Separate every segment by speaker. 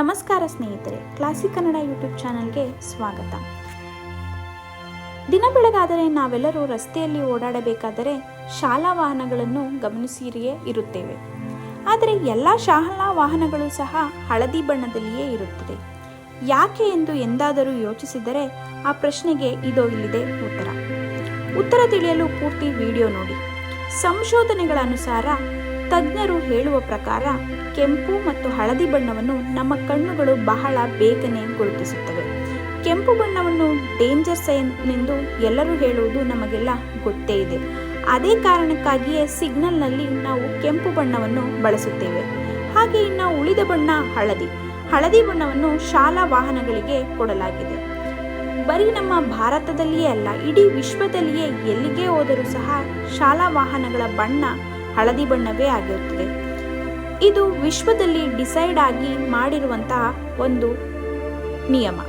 Speaker 1: ನಮಸ್ಕಾರ ಸ್ನೇಹಿತರೆ classic Kannada YouTube ಚಾನಲ್ಗೆ ಸ್ವಾಗತ. ದಿನ ಬೆಳಗಾದರೆ ನಾವೆಲ್ಲರೂ ರಸ್ತೆಯಲ್ಲಿ ಓಡಾಡಬೇಕಾದರೆ ಶಾಲಾ ವಾಹನಗಳನ್ನು ಗಮನಿಸಿರಿಯೇ ಇರುತ್ತೇವೆ. ಆದರೆ ಎಲ್ಲ ಶಾಲಾ ವಾಹನಗಳು ಸಹ ಹಳದಿ ಬಣ್ಣದಲ್ಲಿಯೇ ಇರುತ್ತದೆ. ಯಾಕೆ ಎಂದು ಎಂದಾದರೂ ಯೋಚಿಸಿದರೆ ಆ ಪ್ರಶ್ನೆಗೆ ಇದೋ ಇಲ್ಲಿದೆ ಉತ್ತರ. ಉತ್ತರ ತಿಳಿಯಲು ಪೂರ್ತಿ ವಿಡಿಯೋ ನೋಡಿ. ಸಂಶೋಧನೆಗಳ ಅನುಸಾರ ತಜ್ಞರು ಹೇಳುವ ಪ್ರಕಾರ, ಕೆಂಪು ಮತ್ತು ಹಳದಿ ಬಣ್ಣವನ್ನು ನಮ್ಮ ಕಣ್ಣುಗಳು ಬಹಳ ಬೇಗನೆ ಗುರುತಿಸುತ್ತವೆ. ಕೆಂಪು ಬಣ್ಣವನ್ನು ಡೇಂಜರ್ ಸೈನ್ ಎಂದು ಎಲ್ಲರೂ ಹೇಳುವುದು ನಮಗೆಲ್ಲ ಗೊತ್ತೇ ಇದೆ. ಅದೇ ಕಾರಣಕ್ಕಾಗಿಯೇ ಸಿಗ್ನಲ್ನಲ್ಲಿ ನಾವು ಕೆಂಪು ಬಣ್ಣವನ್ನು ಬಳಸುತ್ತೇವೆ. ಹಾಗೆ ಇನ್ನು ಉಳಿದ ಬಣ್ಣ ಹಳದಿ. ಹಳದಿ ಬಣ್ಣವನ್ನು ಶಾಲಾ ವಾಹನಗಳಿಗೆ ಕೊಡಲಾಗಿದೆ. ಬರೀ ನಮ್ಮ ಭಾರತದಲ್ಲಿಯೇ ಅಲ್ಲ, ಇಡೀ ವಿಶ್ವದಲ್ಲಿಯೇ ಎಲ್ಲಿಗೆ ಹೋದರೂ ಸಹ ಶಾಲಾ ವಾಹನಗಳ ಬಣ್ಣ ಹಳದಿ ಬಣ್ಣವೇ ಆಗಿರುತ್ತದೆ. ಇದು ವಿಶ್ವದಲ್ಲಿ ಡಿಸೈಡ್ ಆಗಿ ಮಾಡಿರುವಂತಹ ಒಂದು ನಿಯಮ.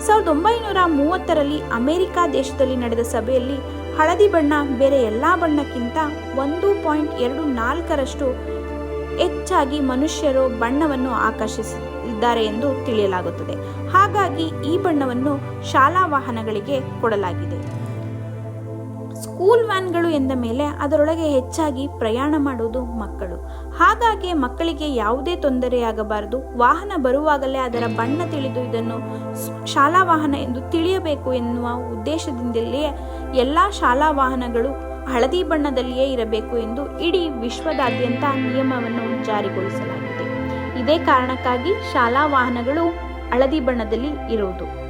Speaker 1: ಸಾವಿರದ ಒಂಬೈನೂರ ಮೂವತ್ತರಲ್ಲಿ ಅಮೆರಿಕ ದೇಶದಲ್ಲಿ ನಡೆದ ಸಭೆಯಲ್ಲಿ ಹಳದಿ ಬಣ್ಣ ಬೇರೆ ಎಲ್ಲ ಬಣ್ಣಕ್ಕಿಂತ ಒಂದು ಪಾಯಿಂಟ್ ಎರಡು ನಾಲ್ಕರಷ್ಟು ಹೆಚ್ಚಾಗಿ ಮನುಷ್ಯರು ಬಣ್ಣವನ್ನು ಆಕರ್ಷಿಸಿದ್ದಾರೆ ಎಂದು ತಿಳಿಯಲಾಗುತ್ತದೆ. ಹಾಗಾಗಿ ಈ ಬಣ್ಣವನ್ನು ಶಾಲಾ ವಾಹನಗಳಿಗೆ ಕೊಡಲಾಗಿದೆ. ಸ್ಕೂಲ್ ವ್ಯಾನ್ಗಳು ಎಂದ ಮೇಲೆ ಅದರೊಳಗೆ ಹೆಚ್ಚಾಗಿ ಪ್ರಯಾಣ ಮಾಡುವುದು ಮಕ್ಕಳು. ಹಾಗಾಗಿ ಮಕ್ಕಳಿಗೆ ಯಾವುದೇ ತೊಂದರೆಯಾಗಬಾರದು. ವಾಹನ ಬರುವಾಗಲೇ ಅದರ ಬಣ್ಣ ತಿಳಿದು ಇದನ್ನು ಶಾಲಾ ವಾಹನ ಎಂದು ತಿಳಿಯಬೇಕು ಎನ್ನುವ ಉದ್ದೇಶದಿಂದಲೇ ಎಲ್ಲ ಶಾಲಾ ವಾಹನಗಳು ಹಳದಿ ಬಣ್ಣದಲ್ಲಿಯೇ ಇರಬೇಕು ಎಂದು ಇಡೀ ವಿಶ್ವದಾದ್ಯಂತ ನಿಯಮವನ್ನು ಜಾರಿಗೊಳಿಸಲಾಗಿದೆ. ಇದೇ ಕಾರಣಕ್ಕಾಗಿ ಶಾಲಾ ವಾಹನಗಳು ಹಳದಿ ಬಣ್ಣದಲ್ಲಿ ಇರುವುದು.